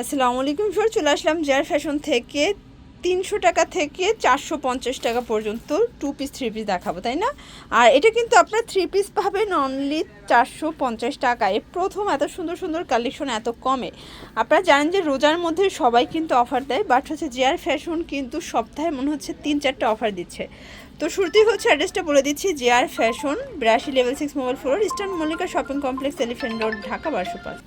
আসসালামু আলাইকুম স্যার চলে আসলাম জেয়ার ফ্যাশন থেকে তিনশো টাকা থেকে চারশো পঞ্চাশ টাকা পর্যন্ত টু পিস থ্রি পিস দেখাবো, তাই না? আর এটা কিন্তু আপনার থ্রি পিস পাবেন অনলি চারশো পঞ্চাশ টাকায়। প্রথম এত সুন্দর সুন্দর কালেকশন এত কমে। আপনারা জানেন যে রোজার মধ্যে সবাই কিন্তু অফার দেয় বাট হচ্ছে জেয়ার ফ্যাশন কিন্তু সপ্তাহে মনে হচ্ছে তিন চারটা অফার দিচ্ছে। তো শুরুতেই হচ্ছে অ্যাড্রেসটা বলে দিচ্ছি জেয়ার ফ্যাশন বিরাশি level six mobile four Eastern Mallika Shopping Complex Elephant Road Dhaka বারোশো পাঁচ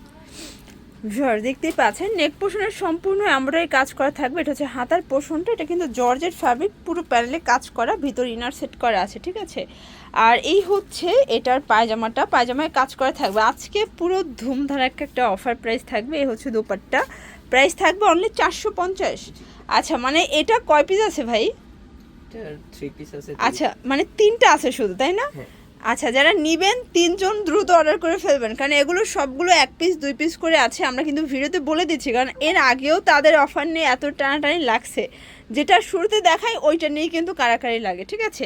ভিউয়ার দেখতেই পাচ্ছেন। নেক পোষণের সম্পূর্ণ এমব্রয়ডারি কাজ করা থাকবে। এটা হচ্ছে হাতার পোষণটা। এটা কিন্তু জর্জের ফ্যাব্রিক পুরো প্যানেলে কাজ করা ভিতর ইনার সেট করা আছে ঠিক আছে? আর এই হচ্ছে এটার পায়জামাটা। পায়জামায় কাজ করা থাকবে। আজকে পুরো ধুমধারাক্কা একটা অফার প্রাইস থাকবে। এই হচ্ছে দুপাট্টা। প্রাইস থাকবে অনলি চারশো পঞ্চাশ। আচ্ছা মানে এটা কয় পিস আছে ভাই? থ্রি পিস আছে আচ্ছা মানে তিনটা আছে শুধু তাই না? হ্যাঁ। আচ্ছা যারা নিবেন তিনজন দ্রুত অর্ডার করে ফেলবেন। কারণ এগুলো সবগুলো এক পিস দুই পিস করে আছে আমরা কিন্তু ভিডিওতে বলে দিচ্ছি। কারণ এর আগেও তাদের অফার নিয়ে এত টানাটানি লাগছে। যেটা শুরুতে দেখায় ওইটা নিয়ে কিন্তু কারাকারি লাগে ঠিক আছে?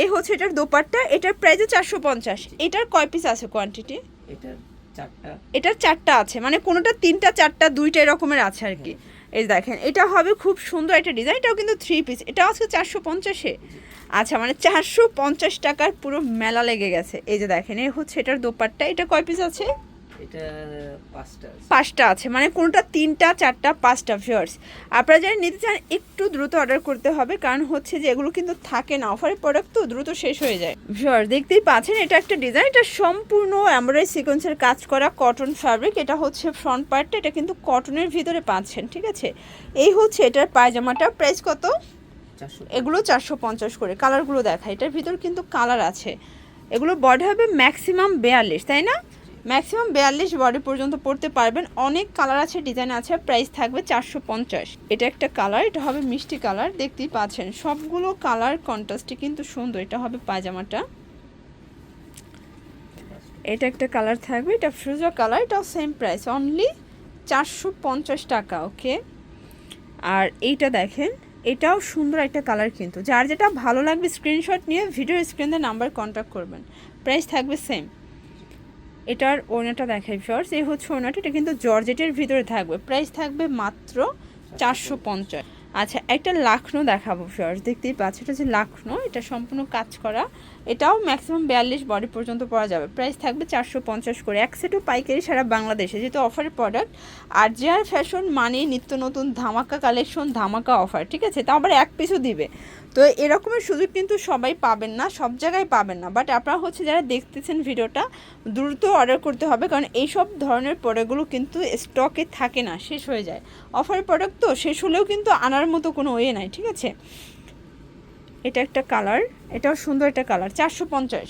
এই হচ্ছে এটার দোপাট্টা। এটার প্রাইসে চারশো পঞ্চাশ। এটার কয় পিস আছে কোয়ান্টিটি এটা চারটা। এটার চারটা আছে। মানে কোনোটা তিনটা চারটা দুইটা এরকমের আছে আর কি। এই দেখেন, এটা হবে খুব সুন্দর একটা ডিজাইন এটাও কিন্তু থ্রি পিস এটা আজকে চারশো পঞ্চাশে। আচ্ছা মানে চারশো পঞ্চাশ টাকার পুরো মেলা লেগে গেছে। এই যে দেখেন, এ হচ্ছে এটার দোপারটা এটা কয় পিস আছে? এটা পাঁচটা আছে। পাঁচটা আছে মানে কোনটা তিনটা চারটা পাঁচটা ভিউয়ার্স আপনারা যারা নিতে চান একটু দ্রুত অর্ডার করতে হবে কারণ হচ্ছে যে এগুলো কিন্তু থাকে না। অফারের প্রোডাক্ট তো দ্রুত শেষ হয়ে যায়। ভিউয়ার্স দেখতেই পাচ্ছেন এটা একটা ডিজাইন এটা সম্পূর্ণ এমব্রয়ডারি সিকোয়েন্সের কাজ করা কটন ফ্যাব্রিক এটা হচ্ছে ফ্রন্ট পার্টটা এটা কিন্তু কটনের ভিতরে পাচ্ছেন ঠিক আছে? এই হচ্ছে এটার পায়জামাটা প্রাইস কত? এগুলো চারশো পঞ্চাশ করে কালারগুলো দেখা এটার ভিতর কিন্তু কালার আছে। এগুলো বডি হবে ম্যাক্সিমাম বেয়াল্লিশ তাই না? ম্যাক্সিমাম বিয়াল্লিশ বডি পর্যন্ত পড়তে পারবেন। অনেক কালার আছে, ডিজাইন আছে, প্রাইস থাকবে চারশো পঞ্চাশ। এটা একটা কালার, এটা হবে মিষ্টি কালার, দেখতেই পাচ্ছেন। সবগুলো কালার কন্ট্রাস্টে কিন্তু সুন্দর, এটা হবে পায়জামাটা। এটা একটা কালার থাকবে, এটা ফ্রুজা কালার, এটাও সেম প্রাইস অনলি চারশো পঞ্চাশ টাকা ওকে আর এইটা দেখেন, এটাও সুন্দর একটা কালার কিন্তু। যার যেটা ভালো লাগবে স্ক্রিনশট নিয়ে ভিডিও স্ক্রিনে নাম্বার কন্ট্যাক্ট করবেন। প্রাইস থাকবে সেম এটার ওনাটা দেখাই ফার্স এই হচ্ছে ওনাটা এটা কিন্তু জর্জেটের ভিতরে থাকবে। প্রাইস থাকবে মাত্র চারশো পঞ্চাশ। আচ্ছা একটা লাখনো দেখাবো ফার্স দেখতেই পাচ্ছি, এটা যে লাখনো, এটা সম্পূর্ণ কাজ করা। এটাও ম্যাক্সিমাম বিয়াল্লিশ বডি পর্যন্ত পাওয়া যাবে। প্রাইস থাকবে চারশো পঞ্চাশ করে। এক সেটও পাইকারি সারা বাংলাদেশে, যেহেতু অফারের প্রোডাক্ট আর যে আর ফ্যাশন মানে নিত্য নতুন ধামাকা কালেকশন ধামাকা অফার ঠিক আছে? তা আবার এক পিসও দিবে। তো এরকমের সুযোগ কিন্তু সবাই পাবেন না, সব জায়গায় পাবেন না। বাট আপনারা হচ্ছে যারা দেখতেছেন ভিডিওটা, দ্রুত অর্ডার করতে হবে, কারণ এইসব ধরনের প্রোডাক্টগুলো কিন্তু স্টকে থাকে না, শেষ হয়ে যায়। অফার প্রোডাক্ট তো শেষ হলেও কিন্তু আনার মতো কোনো ওয়ে নাই, ঠিক আছে? এটা একটা কালার এটাও সুন্দর একটা কালার চারশো পঞ্চাশ।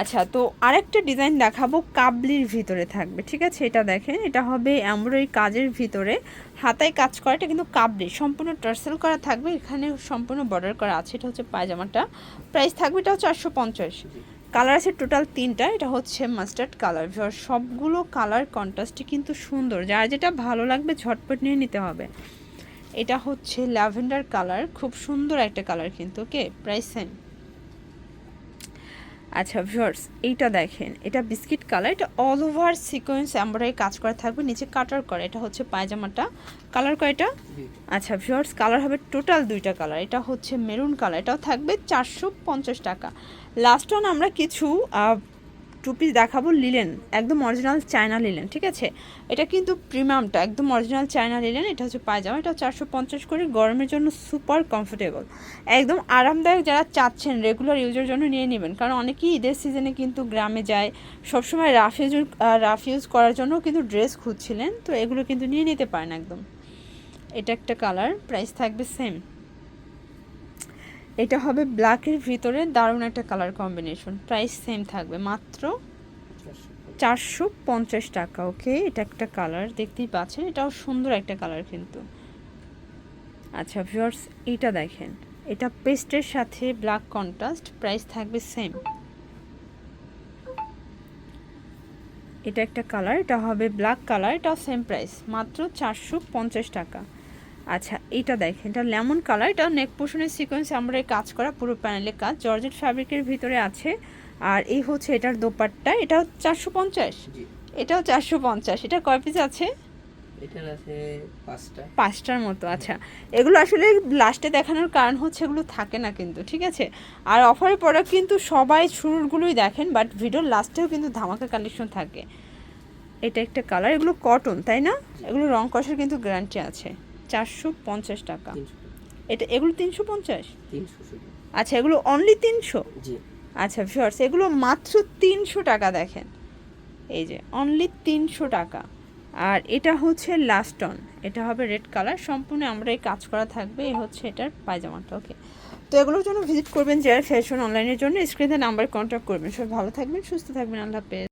আচ্ছা তো আরেকটা ডিজাইন দেখাবো, কাবলির ভিতরে থাকবে, ঠিক আছে? এটা দেখেন, এটা হবে এমব্রয়ডারি কাজের ভিতরে। হাতায় কাজ করা এটা কিন্তু কাবলি, সম্পূর্ণ টার্সেল করা থাকবে, এখানে সম্পূর্ণ বর্ডার করা আছে, এটা হচ্ছে পায়জামাটা। প্রাইস থাকবে এটাও চারশো পঞ্চাশ। কালার আছে টোটাল তিনটা, এটা হচ্ছে মাস্টার্ড কালার সবগুলো কালার কন্ট্রাস্টই কিন্তু সুন্দর। যার যেটা ভালো লাগবে, ঝটপট নিয়ে নিতে হবে। এটা হচ্ছে ল্যাভেন্ডার কালার খুব সুন্দর একটা কালার কিন্তু ওকে প্রাইস সেম আচ্ছা ভিউয়ার্স এইটা দেখেন এটা বিস্কিট কালার এটা অল ওভার সিকোয়েন্স এমব্রয়ডারি কাজ করা থাকবে নিচে কাটার করে এটা হচ্ছে পায়জামাটা কালার কয়টা আচ্ছা ভিউয়ার্স কালার হবে টোটাল দুইটা কালার এটা হচ্ছে মেরুন কালার এটাও থাকবে চারশো পঞ্চাশ টাকা। লাস্ট অন আমরা কিছু টু পিস দেখাবো লিলেন একদম অরিজিনাল চায়না লিলেন ঠিক আছে? এটা কিন্তু প্রিমিয়ামটা একদম অরিজিনাল চায়না লিলেন এটা হচ্ছে পায়জামা, এটা চারশো পঞ্চাশ করে গরমের জন্য সুপার কমফোর্টেবল একদম আরামদায়ক যারা চাচ্ছেন রেগুলার ইউজের জন্য নিয়ে নেবেন, কারণ অনেকেই ঈদের সিজনে কিন্তু গ্রামে যায়, সবসময় রাফ ইউজ রাফ ইউজ করার জন্য কিন্তু ড্রেস খুঁজছিলেন, তো এগুলো কিন্তু নিয়ে নিতে পারেন একদম। এটা একটা কালার প্রাইস থাকবে সেম এটা হবে ব্ল্যাকের ভিতরে দারুণ একটা কালার কম্বিনেশন প্রাইস সেম থাকবে, মাত্র চারশো পঞ্চাশ টাকা ওকে এটা একটা কালার দেখতেই পাচ্ছেন? এটাও সুন্দর একটা কালার কিন্তু। আচ্ছা ভিউয়ার্স এটা দেখেন। এটা পেস্টের সাথে ব্ল্যাক কন্ট্রাস্ট প্রাইস থাকবে সেম এটা একটা কালার এটা হবে ব্ল্যাক কালার এটাও সেম প্রাইস মাত্র চারশো পঞ্চাশ টাকা। আচ্ছা এটা দেখেন এটা লেমন কালার এটা নেক পোষণের সিকোয়েন্স আমরা এই কাজ করা পুরো প্যানেলের কাজ। জর্জেট ফ্যাব্রিকের ভিতরে আছে। আর এই হচ্ছে এটার দোপাট্টা এটাও চারশো পঞ্চাশ। এটাও চারশো পঞ্চাশ। এটা কয় পিস আছে? পাঁচটা। পাঁচটার মতো আচ্ছা। এগুলো আসলে লাস্টে দেখানোর কারণ হচ্ছে এগুলো থাকে না কিন্তু ঠিক আছে? আর অফারের প্রোডাক্ট কিন্তু সবাই শুরুরগুলোই দেখেন বাট ভিডিওর লাস্টেও কিন্তু ধামাকা কালেকশন থাকে। এটা একটা কালার এগুলো কটন তাই না? এগুলো রং কষার কিন্তু গ্যারান্টি আছে। চারশো পঞ্চাশ টাকা। এটা এগুলো তিনশো পঞ্চাশ? আচ্ছা এগুলো অনলি তিনশো? জি। আচ্ছা ভিউয়ার্স এগুলো মাত্র তিনশো টাকা দেখেন। এই যে অনলি তিনশো টাকা। আর এটা হচ্ছে লাস্ট অন এটা হবে রেড কালার সম্পূর্ণ আমরা এই কাজ করা থাকবে। এই হচ্ছে এটার পায়জামাটা ওকে তো এগুলোর জন্য ভিজিট করবেন যারা ফ্যাশন অনলাইনের জন্য। স্ক্রিনে নাম্বার কন্ট্যাক্ট করবেন। সবাই ভালো থাকবেন সুস্থ থাকবেন। আল্লাহ হাফেজ।